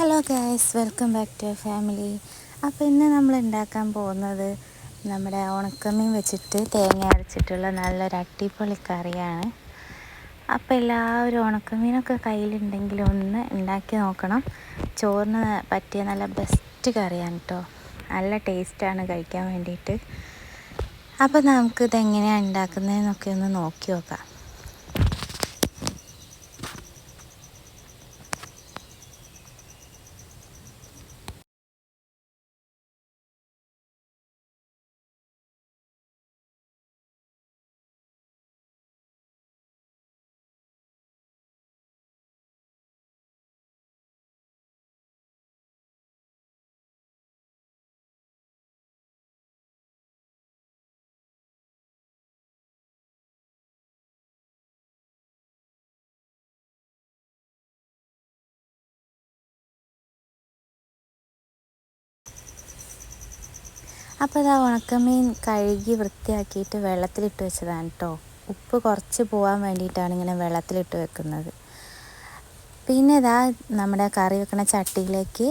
Hello guys welcome back to family അപ്പോൾ ഇന്ന് നമ്മൾ ഉണ്ടാക്കാൻ പോകുന്നത് നമ്മുടെ ഉണക്കമീൻ വെച്ചിട്ട് തേങ്ങ അരച്ചിട്ടുള്ള നല്ലൊരു അട്ടിപ്പൊളി കറിയാണ്. അപ്പോൾ എല്ലാവരും ഉണക്കമീനൊക്കെ കയ്യിലുണ്ടെങ്കിൽ ഒന്ന് ഉണ്ടാക്കി നോക്കണം. ചോറിന് പറ്റിയ നല്ല ബെസ്റ്റ് കറിയാണ് കേട്ടോ നല്ല ടേസ്റ്റാണ് കഴിക്കാൻ വേണ്ടിയിട്ട്. അപ്പോൾ നമുക്കിത് എങ്ങനെയാണ് ഉണ്ടാക്കുന്നതെന്നൊക്കെ ഒന്ന് നോക്കി നോക്കാം. അപ്പോൾ ഇതാ ഉണക്കമീൻ കഴുകി വൃത്തിയാക്കിയിട്ട് വെള്ളത്തിലിട്ട് വെച്ചതാണ് കേട്ടോ ഉപ്പ് കുറച്ച് പോകാൻ വേണ്ടിയിട്ടാണ് ഇങ്ങനെ വെള്ളത്തിലിട്ട് വെക്കുന്നത്. പിന്നെ ഇതാ നമ്മുടെ കറി വെക്കുന്ന ചട്ടിയിലേക്ക്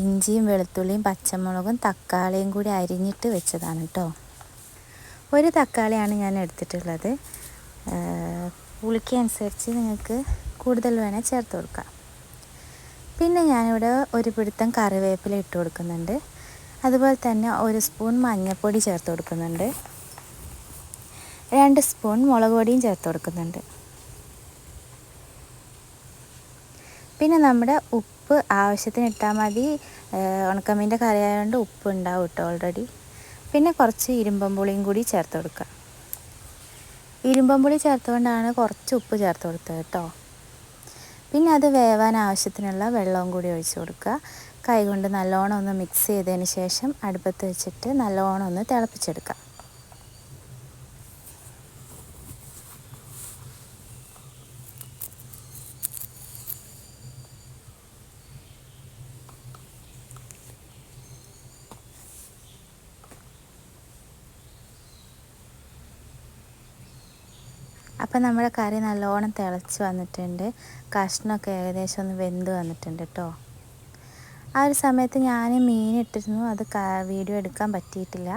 ഇഞ്ചിയും വെളുത്തുള്ളിയും പച്ചമുളകും തക്കാളിയും കൂടി അരിഞ്ഞിട്ട് വെച്ചതാണ് കേട്ടോ ഒരു തക്കാളിയാണ് ഞാൻ എടുത്തിട്ടുള്ളത്. പുളിക്കനുസരിച്ച് നിങ്ങൾക്ക് കൂടുതൽ വേണേൽ ചേർത്ത് കൊടുക്കാം. പിന്നെ ഞാനിവിടെ ഒരു പിടുത്തം കറിവേപ്പില ഇട്ട് കൊടുക്കുന്നുണ്ട്. അതുപോലെ തന്നെ ഒരു സ്പൂൺ മഞ്ഞൾപ്പൊടി ചേർത്ത് കൊടുക്കുന്നുണ്ട്. രണ്ട് സ്പൂൺ മുളക് പൊടിയും ചേർത്ത് കൊടുക്കുന്നുണ്ട്. പിന്നെ നമ്മുടെ ഉപ്പ് ആവശ്യത്തിന് ഇട്ടാൽ മതി. ഉണക്കമീന്റെ കറി ആയതുകൊണ്ട് ഉപ്പ് ഉണ്ടാവും കേട്ടോ ഓൾറെഡി പിന്നെ കുറച്ച് ഇരുമ്പം പുളിയും കൂടി ചേർത്ത് കൊടുക്കുക. ഇരുമ്പം പുളി ചേർത്തുകൊണ്ടാണ് കുറച്ച് ഉപ്പ് ചേർത്ത് കൊടുത്തത് കേട്ടോ പിന്നെ അത് വേവാൻ ആവശ്യത്തിനുള്ള വെള്ളവും കൂടി ഒഴിച്ച് കൊടുക്കുക. കൈകൊണ്ട് നല്ലോണം ഒന്ന് മിക്സ് ചെയ്തതിന് ശേഷം അടുപ്പത്ത് വെച്ചിട്ട് നല്ലോണം ഒന്ന് തിളപ്പിച്ചെടുക്കാം. അപ്പം നമ്മുടെ കറി നല്ലോണം തിളച്ച് വന്നിട്ടുണ്ട്. കഷ്ണമൊക്കെ ഏകദേശം ഒന്ന് വെന്ത് വന്നിട്ടുണ്ട് കേട്ടോ ആ ഒരു സമയത്ത് ഞാൻ മീൻ ഇട്ടിരുന്നു. അത് വീഡിയോ എടുക്കാൻ പറ്റിയിട്ടില്ല.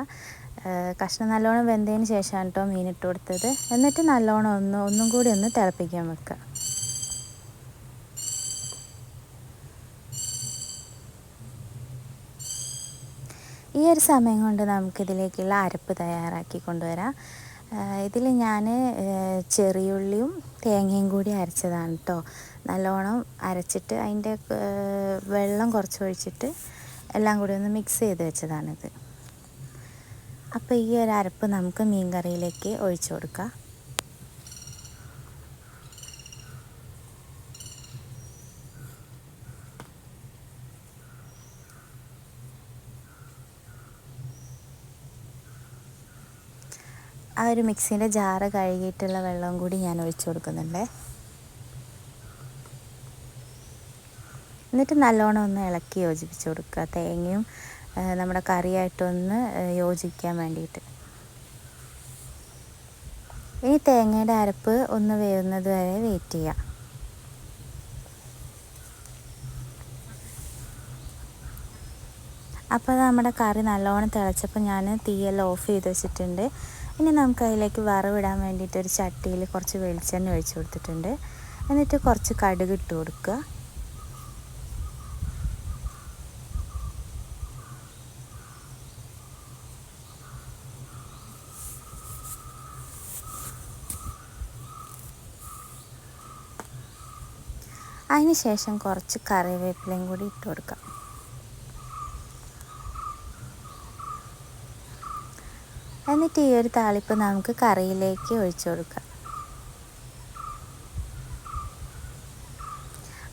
കഷ്ണം നല്ലോണം വെന്തതിന് ശേഷമാണ് കേട്ടോ മീൻ ഇട്ട് കൊടുത്തത്. എന്നിട്ട് നല്ലോണം ഒന്ന് ഒന്നും കൂടി ഒന്ന് തിളപ്പിക്കാൻ വെക്കുക ഈ ഒരു സമയം കൊണ്ട് നമുക്കിതിലേക്കുള്ള അരപ്പ് തയ്യാറാക്കി കൊണ്ടുവരാം. ഇതിൽ ഞാൻ ചെറിയുള്ളിയും തേങ്ങയും കൂടി അരച്ചതാണ് കേട്ടോ നല്ലോണം അരച്ചിട്ട് അതിന്റെ വെള്ളം കുറച്ച് ഒഴിച്ചിട്ട് എല്ലാം കൂടി ഒന്ന് മിക്സ് ചെയ്ത് വെച്ചതാണിത്. അപ്പോൾ ഈ ഒരു അരപ്പ് നമുക്ക് മീൻ കറിയിലേക്ക് ഒഴിച്ചു കൊടുക്കാം. ആ ഒരു മിക്സിന്റെ ജാറ് കഴുകിയിട്ടുള്ള വെള്ളവും കൂടി ഞാൻ ഒഴിച്ചു കൊടുക്കുന്നുണ്ട്. എന്നിട്ട് നല്ലോണം ഒന്ന് ഇളക്കി യോജിപ്പിച്ച് കൊടുക്കുക. തേങ്ങയും നമ്മുടെ കറിയായിട്ടൊന്ന് യോജിക്കാൻ വേണ്ടിയിട്ട്. ഇനി തേങ്ങയുടെ അരപ്പ് ഒന്ന് വേവുന്നത് വരെ വെയിറ്റ് ചെയ്യാം. അപ്പോൾ നമ്മുടെ കറി നല്ലോണം തിളച്ചപ്പോൾ ഞാൻ തീയെല്ലാം ഓഫ് ചെയ്ത് വെച്ചിട്ടുണ്ട്. ഇനി നമുക്ക് അതിലേക്ക് വറവിടാൻ വേണ്ടിയിട്ട് ഒരു ചട്ടിയിൽ കുറച്ച് വെളിച്ചെണ്ണ ഒഴിച്ചു കൊടുത്തിട്ടുണ്ട്. എന്നിട്ട് കുറച്ച് കടുക് ഇട്ട് കൊടുക്കുക. അതിന് ശേഷം കുറച്ച് കറിവേപ്പിലയും കൂടി ഇട്ട് കൊടുക്കാം. എന്നിട്ട് ഈ ഒരു താളിപ്പ് നമുക്ക് കറിയിലേക്ക് ഒഴിച്ചു കൊടുക്കാം.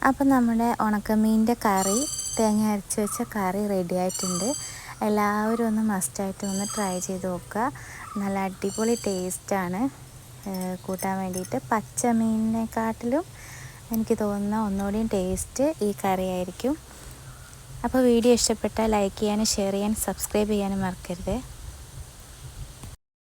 അപ്പം നമ്മുടെ ഉണക്കമീന്റെ കറി തേങ്ങ അരച്ച് വെച്ച കറി റെഡി ആയിട്ടുണ്ട്. എല്ലാവരും ഒന്ന് മസ്റ്റായിട്ട് ഒന്ന് ട്രൈ ചെയ്ത് നോക്കുക. നല്ല അടിപൊളി ടേസ്റ്റാണ് കൂട്ടാൻ വേണ്ടിയിട്ട് പച്ചമീനിനെക്കാട്ടിലും എനിക്ക് തോന്നുന്ന ഒന്നുകൂടിയും ടേസ്റ്റ് ഈ കറി ആയിരിക്കും. അപ്പോൾ വീഡിയോ ഇഷ്ടപ്പെട്ടാൽ ലൈക്ക് ചെയ്യാനും ഷെയർ ചെയ്യാനും സബ്സ്ക്രൈബ് ചെയ്യാനും മറക്കരുത്.